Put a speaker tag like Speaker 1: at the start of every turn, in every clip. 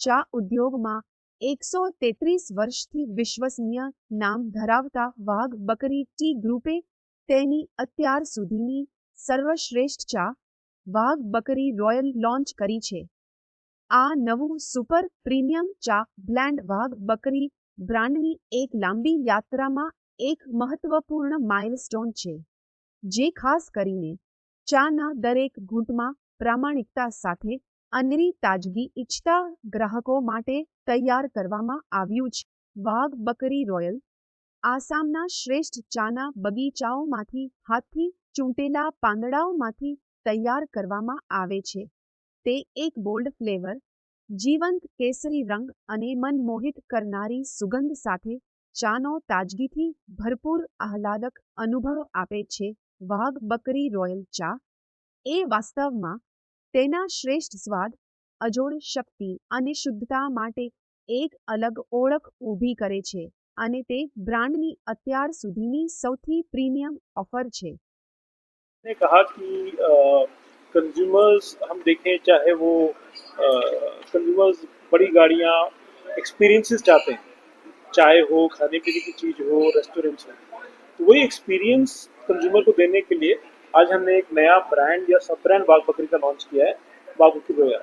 Speaker 1: ચા ઉદ્યોગમાં એકસો તેત્રીસ વર્ષથી વિશ્વસનીય નામ ધરાવતા વાઘ બકરી ટી ગ્રુપે તેની અત્યાર સુધીની સર્વશ્રેષ્ઠ ચા વાઘ બકરી રોયલ લોન્ચ કરી છે. આ નવું સુપર પ્રીમિયમ ચા બ્લેન્ડ વાઘ બકરી બ્રાન્ડની એક લાંબી યાત્રામાં એક મહત્વપૂર્ણ માઇલસ્ટોન છે, જે ખાસ કરીને ચાના દરેક ઘૂંટમાં પ્રામાણિકતા સાથે અનેરી તાજગી ઇચ્છતા ગ્રાહકો માટે તૈયાર કરવામાં આવ્યું છે. વાઘ બકરી રોયલ આસામના શ્રેષ્ઠ ચાના બગીચાઓમાંથી હાથથી ચૂંટેલા પાંદડાઓમાંથી તૈયાર કરવામાં આવે છે. તે એક બોલ્ડ ફ્લેવર, જીવંત કેસરી રંગ અને મનમોહિત કરનારી સુગંધ સાથે ચાનો તાજગીથી ભરપૂર આહલાદક અનુભવ આપે છે. વાઘ બકરી રોયલ ચા એ વાસ્તવમાં તેના શ્રેષ્ઠ સ્વાદ અજોડ શક્તિ અને શુદ્ધતા માટે એક અલગ ઓળખ ઊભી કરે છે અને તે બ્રાન્ડની અત્યાર સુધીની સૌથી પ્રીમિયમ ઓફર છે
Speaker 2: ने कहा कि कंज्यूमर्स हम देखें चाहे वो कंज्यूमर्स बड़ी गाड़ियाँ एक्सपीरियंसेस चाहते हैं चाय हो खाने पीने की चीज़ हो रेस्टोरेंट्स हो तो वही एक्सपीरियंस कंज्यूमर को देने के लिए आज हमने एक नया ब्रांड या सब ब्रांड बाघ बकरी का लॉन्च किया है बाघ बकरी रोया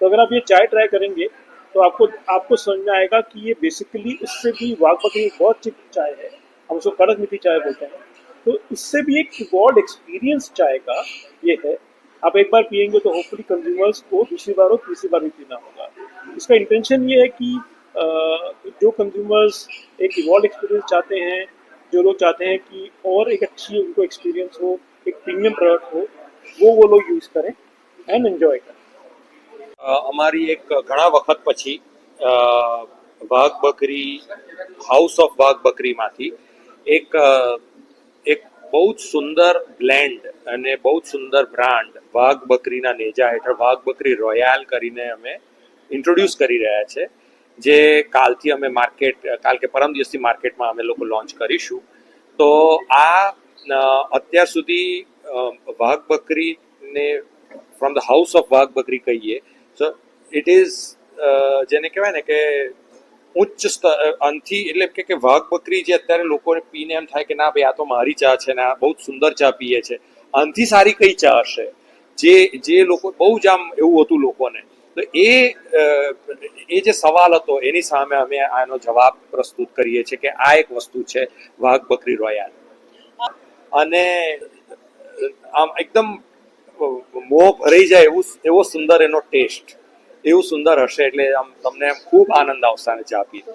Speaker 2: तो अगर आप ये चाय ट्राई करेंगे तो आपको आपको समझ में आएगा कि ये बेसिकली उससे भी बाग बकरी बहुत चिप चाय है। हम उसको कड़क मीठी चाय बोलते हैं। तो इससे भी एक इवॉल्ड एक्सपीरियंस चाय का ये है। आप एक बार पियेंगे तो होपफुली कंज्यूमर्स को दूसरी बार और तीसरी बार भी पीना होगा। इसका इंटेंशन ये है कि जो कंज्यूमर्स एक इवॉल्ड एक्सपीरियंस चाहते हैं, जो लोग चाहते हैं कि और एक अच्छी उनको एक्सपीरियंस हो एक प्रीमियम प्रोडक्ट हो वो वो लोग यूज़ करें एंड एन्जॉय करें
Speaker 3: અ, અમારી એક ઘણા વખત પછી અ, વાઘ બકરી હાઉસ ઓફ વાઘ બકરીમાંથી એક અ, એક બહુ જ સુંદર બ્લેન્ડ અને બહુ જ સુંદર બ્રાન્ડ વાઘ બકરીના નેજા હેઠળ વાઘ બકરી રોયાલ કરીને અમે ઇન્ટ્રોડ્યુસ કરી રહ્યા છે જે કાલથી અમે માર્કેટ કાલ કે પરમ દિવસથી માર્કેટમાં અમે લોકો લોન્ચ કરીશું તો આ અ, અત્યાર સુધી વાઘ બકરીને from the house of Wagh Bakri કહીએ સો ઇટ ઇઝ જેને કહેવાય ને કે ઉચ્ચ સ્તર અંથી એટલે કે કે વાઘ બકરી જે અત્યારે લોકોને પીને એમ થાય કે ના ભાઈ આ તો મારી ચા છે ને આ બહુ સુંદર ચા પીએ છે અંથી સારી કઈ ચા હશે? જે જે લોકો, બહુ જ આમ એવું હતું લોકોને. તો એ એ જે સવાલ હતો એની સામે અમે આનો જવાબ પ્રસ્તુત કરીએ છીએ કે આ એક વસ્તુ છે વાઘ બકરી રોયાલ. અને, આમ એકદમ મોહ ભરાઈ જાય એવું એવો સુંદર એનો ટેસ્ટ એવું સુંદર હશે એટલે આમ તમને ખૂબ આનંદ આવશે આને ચા પીને.